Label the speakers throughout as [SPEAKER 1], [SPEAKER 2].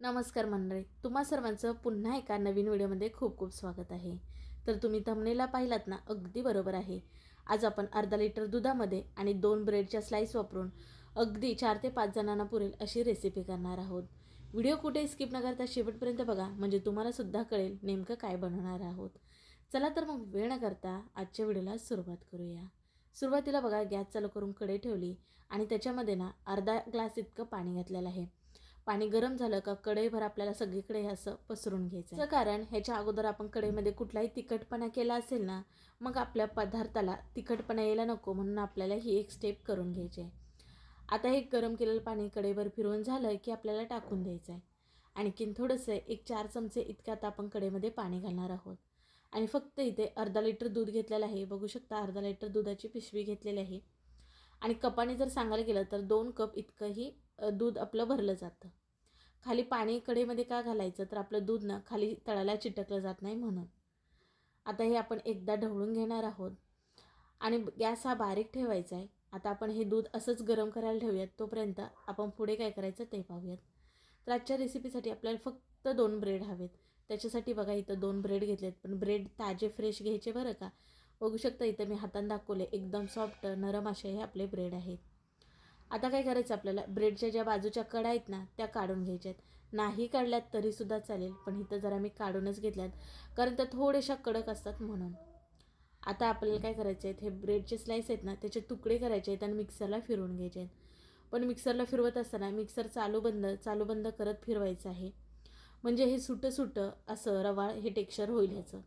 [SPEAKER 1] नमस्कार मंडळी तुम्हा सर्वांचं पुन्हा एका नवीन व्हिडिओमध्ये खूप खूप स्वागत आहे. तर तुम्ही थंबनेला पाहिलात ना अगदी बरोबर आहे. आज आपण अर्धा लिटर दुधामध्ये आणि दोन ब्रेडच्या स्लाईस वापरून अगदी चार ते पाच जणांना पुरेल अशी रेसिपी करणार आहोत. व्हिडिओ कुठे स्किप न करता शेवटपर्यंत बघा म्हणजे तुम्हालासुद्धा कळेल नेमकं काय बनवणार आहोत. चला तर मग वेळ न करता आजच्या व्हिडिओला सुरुवात करूया. सुरुवातीला बघा गॅस चालू करून कढई ठेवली आणि त्याच्यामध्ये ना अर्धा ग्लास इतकं पाणी घातलेलं आहे. पाणी गरम झालं का कढईभर आपल्याला सगळीकडे हे असं पसरून घ्यायचं कारण ह्याच्या अगोदर आपण कढईमध्ये कुठलाही तिखटपणा केला असेल ना मग आपल्या पदार्थाला तिखटपणा यायला नको म्हणून आपल्याला ही एक स्टेप करून घ्यायची आहे आता हे गरम केलेलं पाणी कढईवर फिरवून झालं की आपल्याला टाकून द्यायचं आहे आणखीन थोडंसं एक चार चमचे इतकं आता आपण कढईमध्ये पाणी घालणार आहोत. आणि फक्त इथे अर्धा लिटर दूध घेतलेलं आहे. बघू शकता अर्धा लिटर दुधाची पिशवी घेतलेली आहे. आणि कपाने जर सांगायला गेलं तर दोन कप इतकंही दूध आपलं भरलं जातं. खाली पाणी कडेमध्ये का घालायचं? तर आपलं दूध ना खाली तळाला चिटकलं जात नाही म्हणून. आता हे आपण एकदा ढवळून घेणार आहोत. आणि गॅस हा बारीक ठेवायचा आहे. आता आपण हे दूध असंच गरम करायला ठेवूयात. तोपर्यंत आपण पुढे काय करायचं ते पाहूयात. तर आजच्या रेसिपीसाठी आपल्याला फक्त दोन ब्रेड हवेत. त्याच्यासाठी बघा इथं दोन ब्रेड घेतलेत. पण ब्रेड ताजे फ्रेश घ्यायचे बरं का? बघू शकता इथं मी हातानं दाखवले एकदम सॉफ्ट नरम असे हे आपले ब्रेड आहेत. आता काय करायचं आपल्याला? ब्रेडच्या ज्या बाजूच्या कडा आहेत ना त्या काढून घ्यायच्या आहेत नाही काढल्यात तरीसुद्धा चालेल पण इथं जरा मी काढूनच घेतल्यात. कारण त्या थोड्याशा कडक असतात म्हणून. आता आपल्याला काय करायचे आहेत हे ब्रेडचे स्लाईस आहेत ना त्याचे तुकडे करायचे आहेत आणि मिक्सरला फिरवून घ्यायचे आहेत. पण मिक्सरला फिरवत असताना मिक्सर चालू बंद चालू बंद करत फिरवायचं आहे. म्हणजे हे सुटं सुटं असं रवाळ हे टेक्स्चर होईल ह्याचं.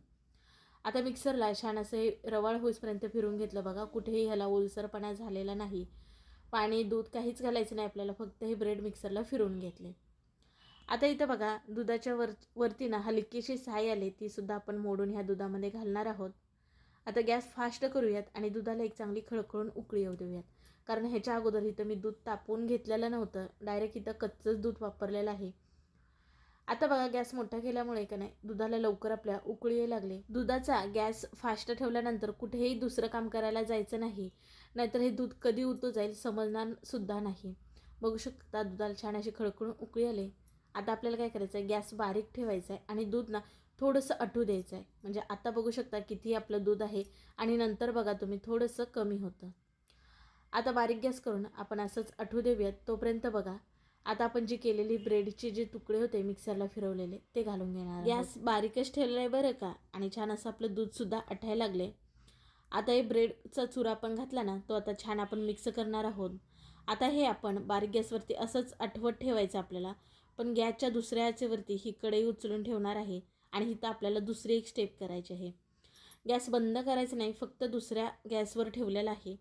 [SPEAKER 1] आता मिक्सरला छान असं हे रवाळ होईपर्यंत फिरून घेतलं बघा कुठेही ह्याला ओलसरपणा झालेला नाही. पाणी दूध काहीच घालायचं नाही आपल्याला फक्त हे ब्रेड मिक्सरला फिरवून घेतले. आता इथं बघा दुधाच्या वर वरती ना हलकीशी साय आली तीसुद्धा आपण मोडून ह्या दुधामध्ये घालणार आहोत. आता गॅस फास्ट करूयात आणि दुधाला एक चांगली खळखळून उकळी येऊ देऊयात. कारण ह्याच्या अगोदर इथं मी दूध तापवून घेतलेलं नव्हतं डायरेक्ट इथं कच्चंच दूध वापरलेलं आहे. आता बघा गॅस मोठा केल्यामुळे का नाही दुधाला लवकर आपल्या उकळी लागले. दुधाचा गॅस फास्ट ठेवल्यानंतर कुठेही दुसरं काम करायला जायचं नाही. नाहीतर हे दूध कधी उतू जाईल समजणार सुद्धा नाही. बघू शकता दुधाला छान अशी खळखळून उकळी आले. आता आपल्याला काय करायचं आहे गॅस बारीक ठेवायचा आहे आणि दूध ना थोडंसं अटू द्यायचं आहे म्हणजे आता बघू शकता किती आपलं दूध आहे आणि नंतर बघा तुम्ही थोडंसं कमी होतं. आता बारीक गॅस करून आपण असंच अटू देऊयात. तोपर्यंत बघा. आता आपण जी केलेली ब्रेडचे जे तुकडे होते मिक्सरला फिरवलेले ते घालून घेणार गॅस बारीकच ठेवलेला आहे बरं का? आणि छान असं आपलं दूधसुद्धा अटायला लागले आता हे ब्रेडचा चुरा आपण घातला ना तो आता छान आपण मिक्स करणार आहोत. आता हे आपण बारीक गॅसवरती असंच आठवत ठेवायचं आपल्याला पण गॅसच्या दुसऱ्या याचेवरती ही कढई उचलून ठेवणार आहे आणि इथं आपल्याला दुसरी एक स्टेप करायची आहे. गॅस बंद करायचं नाही फक्त दुसऱ्या गॅसवर ठेवलेला आहे.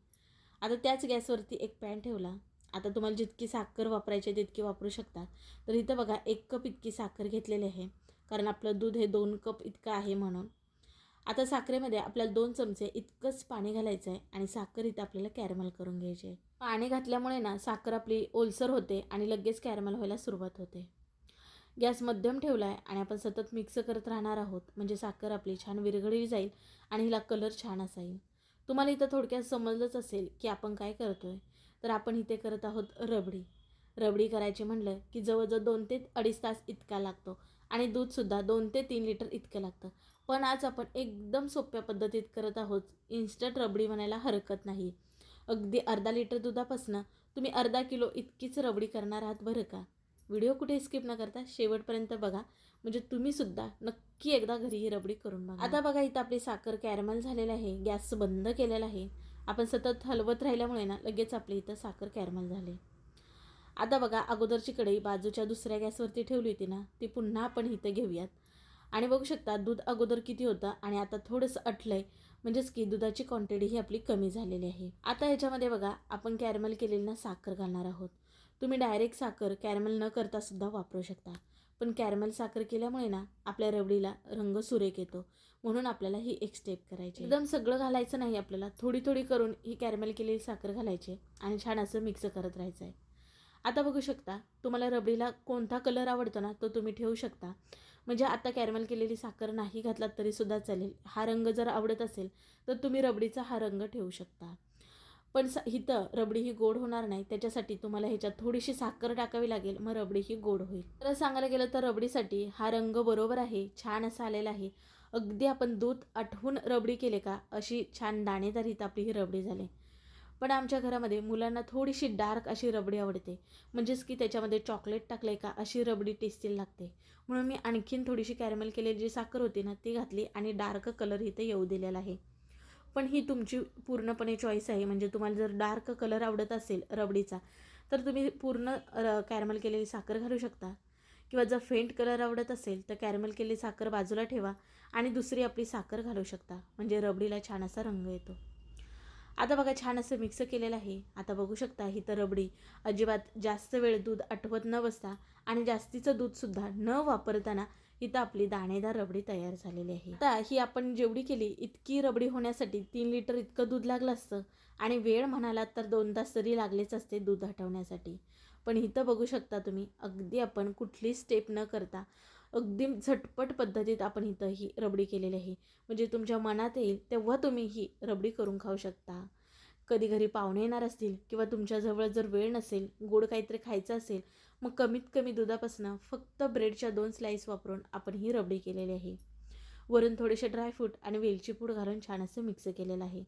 [SPEAKER 1] आता त्याच गॅसवरती एक पॅन ठेवला. आता तुम्हाला जितकी साखर वापरायची आहे तितकी वापरू शकता. तर इथं बघा एक कप इतकी साखर घेतलेली आहे. कारण आपलं दूध हे दोन कप इतकं आहे म्हणून. आता साखरेमध्ये आपल्याला दोन चमचे इतकंच पाणी घालायचं आहे आणि साखर इथं आपल्याला कॅरमल करून घ्यायची आहे. पाणी घातल्यामुळे ना साखर आपली ओलसर होते आणि लगेच कॅरमल व्हायला सुरुवात होते. गॅस मध्यम ठेवला आहे आणि आपण सतत मिक्स करत राहणार आहोत. म्हणजे साखर आपली छान विरघळली जाईल आणि हिला कलर छान असा येईल. तुम्हाला इथं थोडक्यात समजलंच असेल की आपण काय करतो आहे तर आपण इथे करत आहोत रबडी. रबडी करायची म्हणलं की जवळजवळ दोन ते अडीच तास इतका लागतो आणि दूधसुद्धा दोन ते तीन लिटर इतकं लागतं. पण आज आपण एकदम सोप्या पद्धतीत करत आहोत. इन्स्टंट रबडी म्हणायला हरकत नाही. अगदी अर्धा लिटर दुधापासनं तुम्ही अर्धा किलो इतकीच रबडी करणार आहात बरं का? व्हिडिओ कुठे स्किप न करता शेवटपर्यंत बघा. म्हणजे तुम्ही सुद्धा नक्की एकदा घरी ही रबडी करून बघा. आता बघा इथं आपली साखर कॅरमल झालेलं आहे. गॅस बंद केलेला आहे. आपण सतत हलवत राहिल्यामुळे ना लगेच आपली इथं साखर कॅरमल झाले. आता बघा अगोदरची कढई बाजूच्या दुसऱ्या गॅसवरती ठेवली होती ना ती पुन्हा आपण इथं घेऊयात. आणि बघू शकता दूध अगोदर किती होतं आणि आता थोडंसं अटलं आहे म्हणजेच की दुधाची क्वांटिटी ही आपली कमी झालेली आहे. आता ह्याच्यामध्ये बघा आपण कॅरमल केलेली ना साखर घालणार आहोत. तुम्ही डायरेक्ट साखर कॅरमल न करता सुद्धा वापरू शकता. पण कॅरमल साखर केल्यामुळे ना आपल्या रबडीला रंग सुरेख येतो. म्हणून आपल्याला ही एक स्टेप करायची एकदम सगळं घालायचं नाही आपल्याला. थोडी थोडी करून ही कॅरमल केलेली साखर घालायची आणि छान असं मिक्स करत राहायचं आहे. आता बघू शकता तुम्हाला रबडीला कोणता कलर आवडतो ना तो तुम्ही ठेवू शकता. म्हणजे आता कॅरमल केलेली साखर नाही घातलात तरीसुद्धा चालेल. हा रंग जर आवडत असेल तर तुम्ही रबडीचा हा रंग ठेवू शकता. पण स इथं रबडी ही गोड होणार नाही त्याच्यासाठी तुम्हाला ह्याच्यात थोडीशी साखर टाकावी लागेल मग रबडी ही गोड होईल. तर सांगायला गेलं तर रबडीसाठी हा रंग बरोबर आहे छान असा आलेला आहे. अगदी आपण दूध आठवून रबडी केले का अशी छान दाणेदार इथं आपली ही रबडी झाली. पण आमच्या घरामध्ये मुलांना थोडीशी डार्क अशी रबडी आवडते. म्हणजेच की त्याच्यामध्ये चॉकलेट टाकलं का अशी रबडी टेस्टी लागते. म्हणून मी आणखीन थोडीशी कॅरमेल केलेली जी साखर होती ना ती घातली आणि डार्क कलर इथे येऊ दिलेला आहे. पण ही तुमची पूर्णपणे चॉईस आहे. म्हणजे तुम्हाला जर डार्क कलर आवडत असेल रबडीचा तर तुम्ही पूर्ण र कॅरमल केलेली साखर घालू शकता. किंवा जर फेंट कलर आवडत असेल तर कॅरमेल केलेली साखर बाजूला ठेवा आणि दुसरी आपली साखर घालू शकता. म्हणजे रबडीला छान असा रंग येतो. आता बघा छान असं मिक्स केलेलं आहे. आता बघू शकता ही तर रबडी. अजिबात जास्त वेळ दूध आठवत न बसता आणि जास्तीचं दूधसुद्धा न वापरताना इथं आपली दाणेदार रबडी तयार झालेली आहे. आता ही आपण जेवढी केली इतकी रबडी होण्यासाठी तीन लिटर इतकं दूध लागलं असतं. आणि वेळ म्हणालात तर दोन तास तरी लागलेच असते दूध हटवण्यासाठी. पण इथं बघू शकता तुम्ही अगदी आपण कुठली स्टेप न करता अगदी झटपट पद्धतीत आपण इथं ही रबडी केलेली आहे. म्हणजे तुमच्या मनात येईल तेव्हा तुम्ही ही रबडी करून खाऊ शकता. कधी घरी पाहुणे येणार असतील किंवा तुमच्याजवळ जर वेळ नसेल गोड काहीतरी खायचं असेल मग कमीत कमी दुधापासून फक्त ब्रेडच्या दोन स्लाईस वापरून आपण ही रबडी केलेली आहे. वरून थोडेसे ड्रायफ्रूट आणि वेलची पूड घालून छान असं मिक्स केलेलं आहे.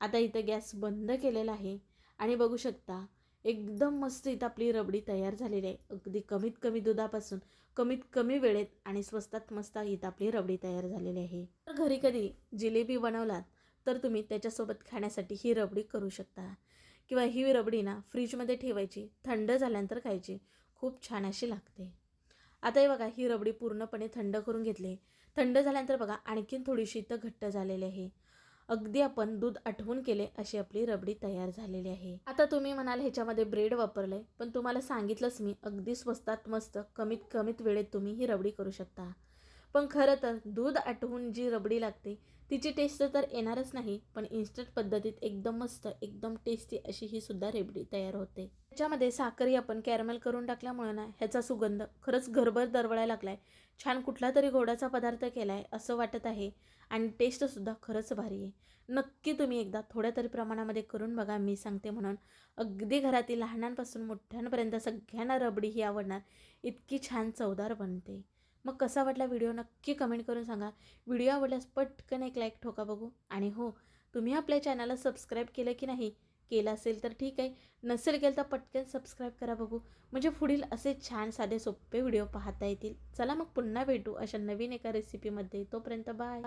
[SPEAKER 1] आता इथं गॅस बंद केलेला आहे. आणि बघू शकता एकदम मस्त इथं आपली रबडी तयार झालेली आहे. अगदी कमीत कमी दुधापासून कमीत कमी वेळेत आणि स्वस्तात मस्त इथं आपली रबडी तयार झालेली आहे. तर घरी कधी जिलेबी बनवलात तर तुम्ही त्याच्यासोबत खाण्यासाठी ही रबडी करू शकता. किंवा ही रबडी ना फ्रीजमध्ये ठेवायची थंड झाल्यानंतर खायची खूप छान अशी लागते. आता हे बघा ही रबडी पूर्णपणे थंड करून घेतली थंड झाल्यानंतर बघा आणखीन थोडीशी इथं घट्ट झालेली आहे. अगदी आपण दूध आठवून केले अशी आपली रबडी तयार झालेली आहे. आता तुम्ही म्हणाल ह्याच्यामध्ये ब्रेड वापरलंय पण तुम्हाला सांगितलंच मी अगदी स्वस्तात मस्त कमीत कमीत वेळेत तुम्ही ही रबडी करू शकता. पण खरं तर दूध आटवून जी रबडी लागते तिची टेस्ट तर येणारच नाही पण इन्स्टंट पद्धतीत एकदम मस्त एकदम टेस्टी अशी ही सुद्धा रेबडी तयार होते. त्याच्यामध्ये साखरही आपण कॅरमेल करून टाकल्यामुळे ना ह्याचा सुगंध खरंच घरभर दरवळायला लागलाय. छान कुठला तरी गोडाचा पदार्थ केला आहे असं वाटत आहे आणि टेस्टसुद्धा खरंच भारी आहे. नक्की तुम्ही एकदा थोड्या तरी प्रमाणामध्ये करून बघा मी सांगते म्हणून. अगदी घरातील लहानांपासून मोठ्यांपर्यंत सगळ्यांना रबडी ही आवडणार इतकी छान चवदार बनते. मग कसा वाटला व्हिडिओ नक्की कमेंट करून सांगा. व्हिडिओ आवडल्यास पटकन एक लाईक ठोका बघू. आणि हो तुम्ही आपल्या चॅनलला सबस्क्राईब केलं की नाही केला असेल तर ठीक आहे. नसेल केलं तर पटकन सबस्क्राईब करा बघू. म्हणजे पुढील असे छान साधे सोपे व्हिडिओ पाहता येतील. चला मग पुन्हा भेटू अशा नवीन एका रेसिपीमध्ये तोपर्यंत बाय